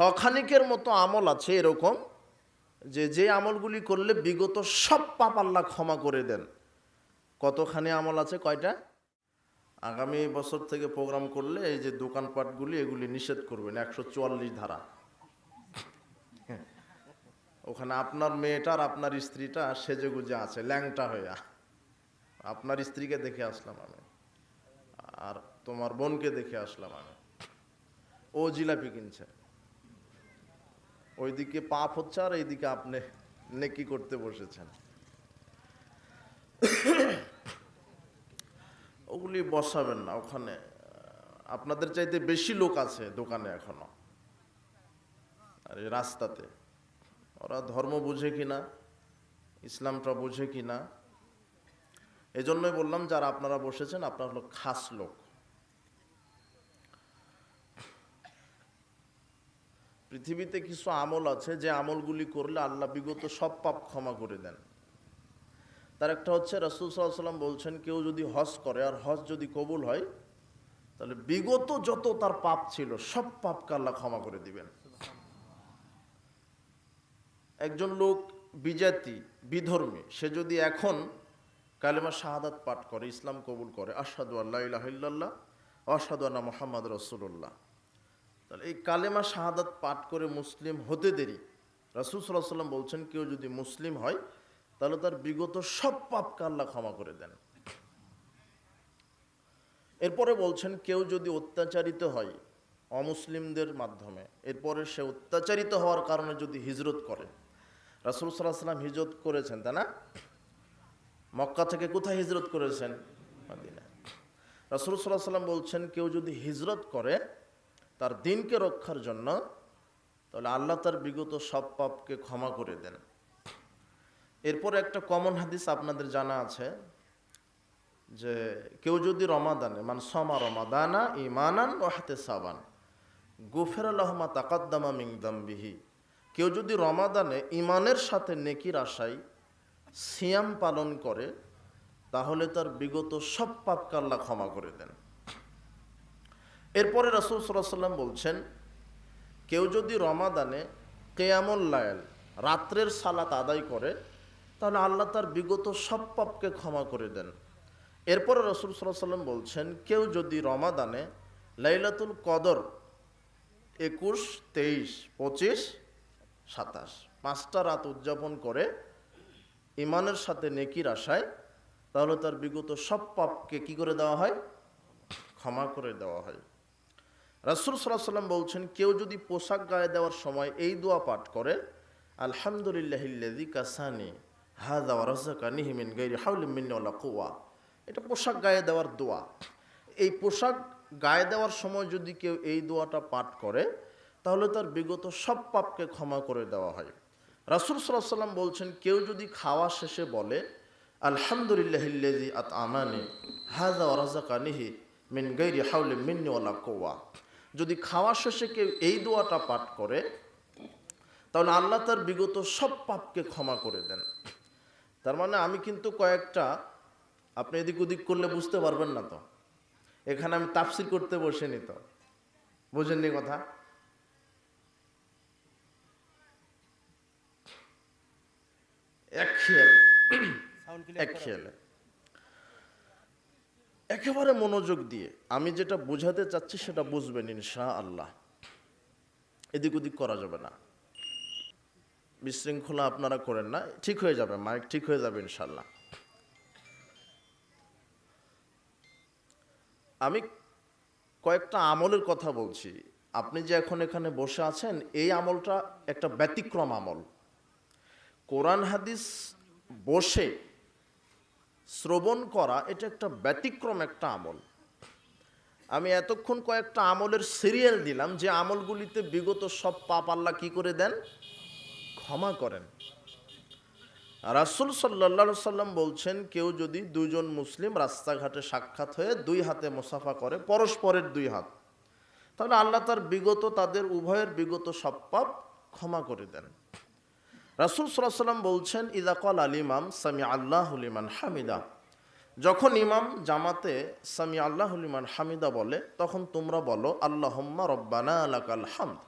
শখানিকের মতো আমল আছে এরকম যে যে আমলগুলি করলে বিগত সব পাপ আল্লাহ ক্ষমা করে দেন। কতখানি আমল আছে কয়টা? আগামী বছর থেকে প্রোগ্রাম করলে এই যে দোকানপাটগুলি এগুলি নিষেধ করবেন, একশো চুয়াল্লিশ ধারা। ওখানে আপনার মেয়েটার আপনার স্ত্রীটা সেজে গুজে আছে, ল্যাংটা হইয়া। আপনার স্ত্রীকে দেখে আসলাম আমি, আর তোমার বোনকে দেখে আসলাম আমি। ও জিলাপি কিনছে। ওইদিকে পাপ হচ্ছে আর এইদিকে আপনি নেকি করতে বসেছেন। ওগুলি বসাবেন না, ওখানে আপনাদের চাইতে বেশি লোক আছে দোকানে এখনও। আর এই রাস্তাতে, ওরা ধর্ম বুঝে কিনা, ইসলামটা বুঝে কিনা এই জন্যই বললাম যারা আপনারা বসেছেন, আপনারা হলো খাস লোক। পৃথিবীতে কিছু আমল আছে, যে আমলগুলি করলে আল্লাহ বিগত সব পাপ ক্ষমা করে দেন। তার একটা হচ্ছে, রসুল সাল্লাম বলছেন, কেউ যদি হজ করে, আর হজ যদি কবুল হয়, তাহলে বিগত যত তার পাপ ছিল, সব পাপকে আল্লাহ ক্ষমা করে দিবেন। একজন লোক বিজাতি, বিধর্মী, সে যদি এখন কালেমা শাহাদাত পাঠ করে, ইসলাম কবুল করে আসাদু আল্লাহ ইল্লাল্লাহ আসাদু আল্লাহ মোহাম্মদ রসুল্লাহ তাহলে এই কালেমা শাহাদাত পাঠ করে মুসলিম হতে দেরি। রাসুল সাল্লাহ সাল্লাম বলছেন, কেউ যদি মুসলিম হয়, তাহলে তার বিগত সব পাপকে আল্লাহ ক্ষমা করে দেন। এরপরে বলছেন, কেউ যদি অত্যাচারিত হয় অমুসলিমদের মাধ্যমে, এরপরে সে অত্যাচারিত হওয়ার কারণে যদি হিজরত করে। রাসুল সাল্লাহ সাল্লাম হিজরত করেছেন, তাই না? মক্কা থেকে কোথায় হিজরত করেছেন? রাসুল সাল্লাহ সাল্লাম বলছেন, কেউ যদি হিজরত করে তার দিনকে রক্ষার জন্য, তাহলে আল্লাহ তার বিগত সব পাপকে ক্ষমা করে দেন। এরপর একটা কমন হাদিস আপনাদের জানা আছে যে, কেউ যদি রমাদানে মানে সমা রমাদানা ইমানান ও হাতে সাবান গুফের আলহমা তাকাদ্দামা মিংদাম্বিহি কেউ যদি রমাদানে ইমানের সাথে নেকির আশায় সিয়াম পালন করে, তাহলে তার বিগত সব পাপকে আল্লাহ ক্ষমা করে দেন। এরপরে রাসুল সাল্লাম বলছেন, কেউ যদি রমাদানে কেয়ামল লায়াল রাত্রের সালাত আদায় করে, তাহলে আল্লাহ তার বিগত সব পাপকে ক্ষমা করে দেন। এরপরে রসুল সাল্লাহ সাল্লাম বলছেন, কেউ যদি রমাদানে লাইলাতুল কদর একুশ, তেইশ, পঁচিশ, সাতাশ, পাঁচটা রাত উদযাপন করে ইমানের সাথে নেকির আশায়, তাহলে তার বিগত সব পাপকে কি করে দেওয়া হয়? ক্ষমা করে দেওয়া হয়। রাসুল সাল্লাহ সাল্লাম বলছেন, কেউ যদি পোশাক গায়ে দেওয়ার সময় এই দোয়া পাঠ করে আলহামদুলিল্লাহিল্লাদি কাসানি হাউলিমিনওয়ালা কুয়া এটা পোশাক গায়ে দেওয়ার দোয়া। এই পোশাক গায়ে দেওয়ার সময় যদি কেউ এই দোয়াটা পাঠ করে, তাহলে তার বিগত সব পাপকে ক্ষমা করে দেওয়া হয়। রাসুল সাল্লাহ সাল্লাম বলছেন, কেউ যদি খাওয়া শেষে বলে আলহামদুলিল্লাহিল্লাদি আত আমানি হাদা রাজাকানিহি মিন গৈরি হাউলি মিন্নিওয়ালা কোয়া যদি খাওয়া শেষে কেউ এই দোয়াটা পাঠ করে তাহলে আল্লাহ তার বিগত সব পাপকে ক্ষমা করে দেন। তার মানে আমি কিন্তু কয়েকটা আপনি এদিক ওদিক করলে বুঝতে পারবেন না তো। এখানে আমি তাফসির করতে বসেনি তো। বোঝেননি কথা? এক খেয়াল। এক খেয়ালে। একেবারে মনোযোগ দিয়ে আমি যেটা বোঝাতে চাচ্ছি সেটা বুঝবেন ইনশা আল্লাহ এদিক ওদিক করা যাবে না। বিশৃঙ্খলা আপনারা করেন না, ঠিক হয়ে যাবে, মাইক ঠিক হয়ে যাবে ইনশাল্লাহ আমি কয়েকটা আমলের কথা বলছি। আপনি যে এখন এখানে বসে আছেন, এই আমলটা একটা ব্যতিক্রম আমল। কোরআন হাদিস বসে শ্রবণ করা, এটা একটা ব্যতিক্রম একটা আমল। আমি এতক্ষণ কয়েকটা আমলের সিরিয়াল দিলাম যে আমলগুলিতে বিগত সব পাপ আল্লাহ কি করে দেন? ক্ষমা করেন। রাসুল সাল্লা সাল্লাম বলছেন, কেউ যদি দুজন মুসলিম রাস্তাঘাটে সাক্ষাৎ হয়ে দুই হাতে মোসাফা করে, পরস্পরের দুই হাত, তাহলে আল্লাহ তার বিগত, তাদের উভয়ের বিগত সব পাপ ক্ষমা করে দেন। রাসুল সাল্লাম বলছেন ইদাকল আল ইমাম সামি আল্লাহুলিমান হামিদা। যখন ইমাম জামাতে সামি আল্লাহুলিমান হামিদা বলে, তখন তোমরা বলো, আল্লাহম্মা রব্বানা আলাকাল হামদ।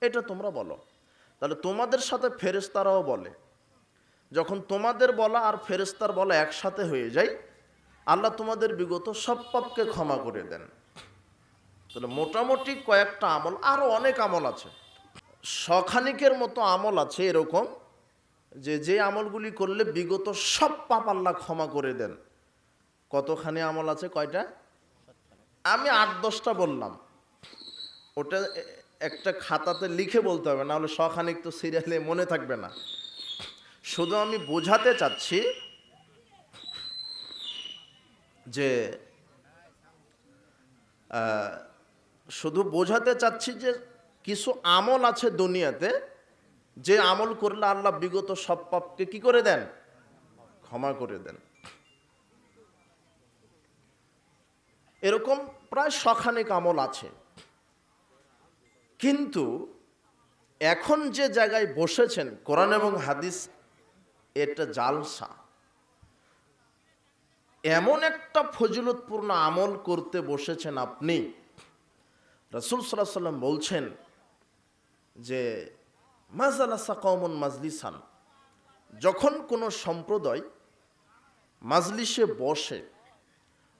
এটা তোমরা বলো। তাহলে তোমাদের সাথে ফেরেস্তারাও বলে। যখন তোমাদের বলা আর ফেরেস্তার বলা একসাথে হয়ে যায়, আল্লাহ তোমাদের বিগত সব পাপকে ক্ষমা করে দেন। তাহলে মোটামুটি কয়েকটা আমল আরও অনেক আমল আছে। শখানিকের মতো আমল আছে এরকম যে যে আমলগুলি করলে বিগত সব পাপ আল্লাহ ক্ষমা করে দেন। কতখানি আমল আছে কয়টা? আমি আট দশটা বললাম। ওটা একটা খাতাতে লিখে বলতে হবে, না হলে শখানিক তো সিরিয়ালে মনে থাকবে না। শুধু আমি বোঝাতে চাচ্ছি যে শুধু বোঝাতে চাচ্ছি যে কিছু আমল আছে দুনিয়াতে যে আমল করলে আল্লাহ বিগত সব পাপকে কি করে দেন? ক্ষমা করে দেন। এরকম প্রায় শখানেক আমল আছে। কিন্তু এখন যে জায়গায় বসেছেন, কোরআন এবং হাদিস, এটা জালসা। এমন একটা ফজিলতপূর্ণ আমল করতে বসেছেন আপনি, রসুল সাল্লাহ সাল্লাম বলছেন যে মাজালাসা কমন মাজলিসান। যখন কোনো সম্প্রদায় মাজলিসে বসে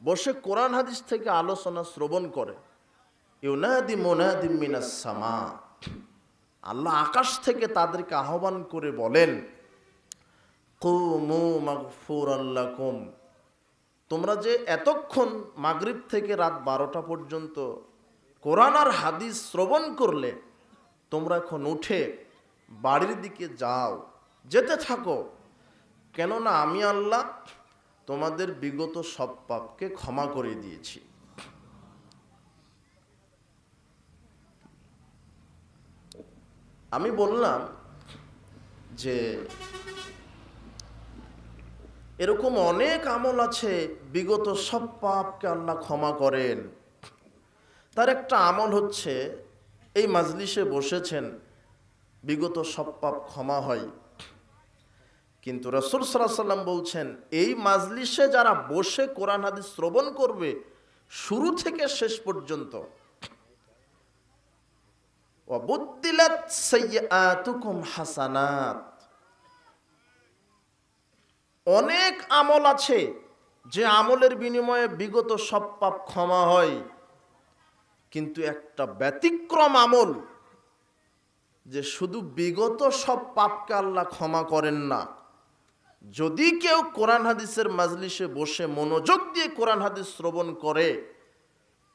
বসে কোরআন হাদিস থেকে আলোচনা শ্রবণ করে, ইউনাদি মোনাদি মিনাস সামা, আল্লাহ আকাশ থেকে তাদেরকে আহ্বান করে বলেন, কুমু মাগফুর আল্লাকুম তোমরা যে এতক্ষণ মাগরিব থেকে রাত বারোটা পর্যন্ত কোরআন আর হাদিস শ্রবণ করলে, তোমরা এখন উঠে বাড়ির দিকে যাও, যেতে থাকো। কেননা আমি আল্লাহ তোমাদের বিগত সব পাপকে ক্ষমা করে দিয়েছি। আমি বললাম যে এরকম অনেক আমল আছে, বিগত সব পাপকে আল্লাহ ক্ষমা করেন। তার একটা আমল হচ্ছে, এই মাজলিসে বসেছেন বিগত সব পাপ ক্ষমা হয়। কিন্তু রসুল সাল্লাহ সাল্লাম বলছেন, এই মাজলিসে যারা বসে কোরআন হাদিস শ্রবণ করবে, শুরু থেকে শেষ পর্যন্ত হাসানাত। অনেক আমল আছে যে আমলের বিনিময়ে বিগত সব পাপ ক্ষমা হয়, কিন্তু একটা ব্যতিক্রম আমল যে শুধু বিগত সব পাপকে আল্লাহ ক্ষমা করেন না। যদি কেউ কোরআন হাদিসের মাজলিসে বসে মনোযোগ দিয়ে কোরআন হাদিস শ্রবণ করে,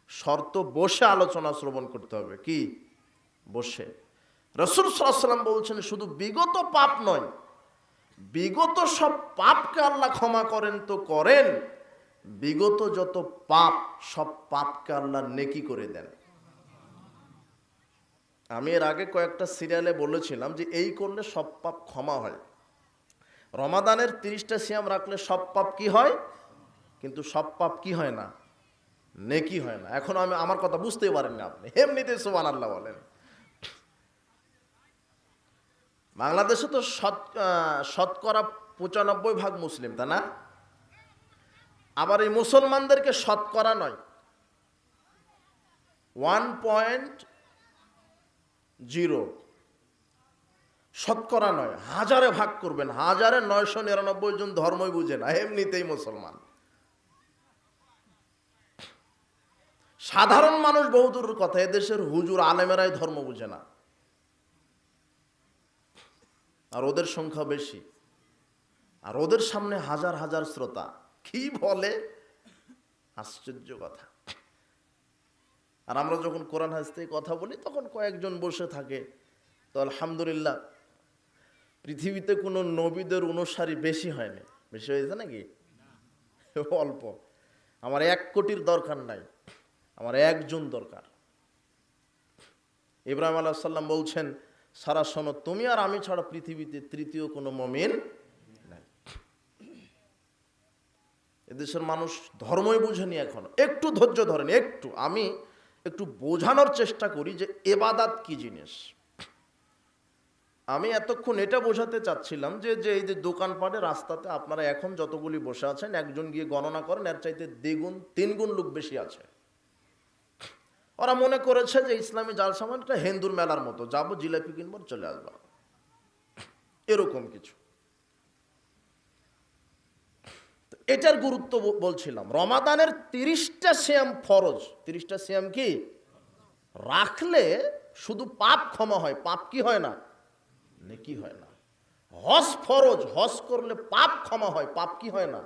শর্ত বসে আলোচনা শ্রবণ করতে হবে। কি? বসে। রসুল সাল্লাম বলছেন, শুধু বিগত পাপ নয়, বিগত সব পাপকে আল্লাহ ক্ষমা করেন তো করেন, বিগত যত পাপ, সব পাপকে আল্লাহ নেকি করে দেন। আমি এর আগে কয়েকটা সিরিয়ালে বলেছিলাম যে এই করলে সব পাপ ক্ষমা হয়। রমাদানের তিরিশটা সিয়াম রাখলে সব পাপ কি হয়? কিন্তু সব পাপ কি হয় না? নেকি হয় না। এখন আমি আমার কথা বুঝতেই পারেন না আপনি। এমনিতে সোমান আল্লাহ বলেন। বাংলাদেশে তো শত শতকরা পঁচানব্বই ভাগ মুসলিম তা না? আবার এই মুসলমানদেরকে শতকরা নয়। One point zero. শতকরা নয়, হাজারে ভাগ করবেন, হাজারে নয়শো নিরানব্বই জন ধর্মই বুঝে না, এমনিতেই মুসলমান। সাধারণ মানুষ বহুদূরের কথা, এদেশের হুজুর আলেমেরাই ধর্ম বুঝে না। আর ওদের সংখ্যা বেশি। আর ওদের সামনে হাজার হাজার শ্রোতা, কি বলে? আশ্চর্য কথা। আর আমরা যখন কোরআন থেকে কথা বলি, তখন কয়েকজন বসে থাকে। তো আলহামদুলিল্লাহ, পৃথিবীতে কোনো নবীদের অনুসারী বেশি হয়নি। বেশি হয়েছে নাকি? অল্প। আমার এক কোটির দরকার নাই। আমার একজন দরকার। ইব্রাহিম আলাহ সাল্লাম বলছেন, সারা শোনো, তুমি আর আমি ছাড়া পৃথিবীতে তৃতীয় কোনো মমিন নাই। এদেশের মানুষ ধর্মই বুঝেনি এখন। একটু ধৈর্য ধরেন, একটু। আমি একটু বোঝানোর চেষ্টা করি যে এবাদাত কি জিনিস। আমি এতক্ষণ এটা বোঝাতে চাচ্ছিলাম যে যে এই যে দোকানপাটে, রাস্তাতে আপনারা এখন যতগুলি বসে আছেন, একজন গিয়ে গণনা করেন, এর চাইতে দ্বিগুণ, তিনগুণ লোক বেশি আছে। ওরা মনে করেছে যে ইসলামী জালসা মানে একটা হিন্দুর মেলার মতো, যাব জিলাপি কিনবো, চলে আসব। এরকম কিছু তো এটার গুরুত্ব বলছিলাম। রমাদানের তিরিশটা শ্যাম ফরজ। তিরিশটা শ্যাম কি? রাখলে শুধু পাপ ক্ষমা হয়। পাপ কি হয় না? নেকি হয় না। হজ ফরজ। হজ করলে পাপ ক্ষমা হয়। পাপ কি হয় না?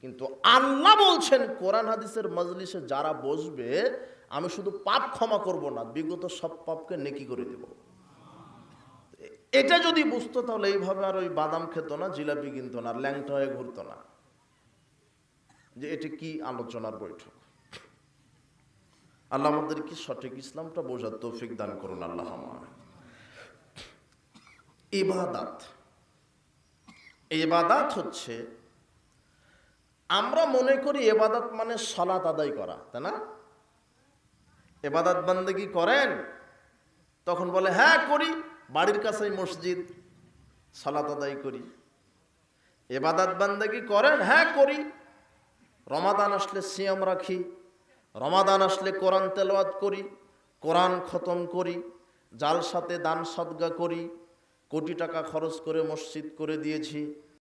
কিন্তু আল্লাহ বলছেন, কোরআন হাদিসের মজলিসে যারা বসবে, আমি শুধু পাপ ক্ষমা করব না, বিগত সব পাপকে নেকি করে দেব। এটা যদি বুঝতো, তাহলে এইভাবে আর ওই বাদাম খেত না, জিলাপি কিনতো না ল্যাংটা হয়ে ঘুরতো না। যে এটি কি আলোচনার বৈঠক? আল্লাহ আমাদের কি সঠিক ইসলামটা বোঝার তৌফিক দান করুন আল্লাহ ইবাদাত। ইবাদাত হচ্ছে আমরা মনে করি এবাদাত মানে সলাত আদায় করা, তাই না? এবাদাত বান্দেগি করেন, তখন বলে হ্যাঁ করি। বাড়ির কাছেই মসজিদ, সলাত আদায় করি। এবাদাত বান্দেগি করেন হ্যাঁ করি। রমাদান আসলে সিয়াম রাখি, রমাদান আসলে কোরআন তেলাওয়াত করি, কোরআন খতম করি, জাল সাথে দান সদগা করি, কোটি টাকা খরচ করে মসজিদ করে দিয়েছি।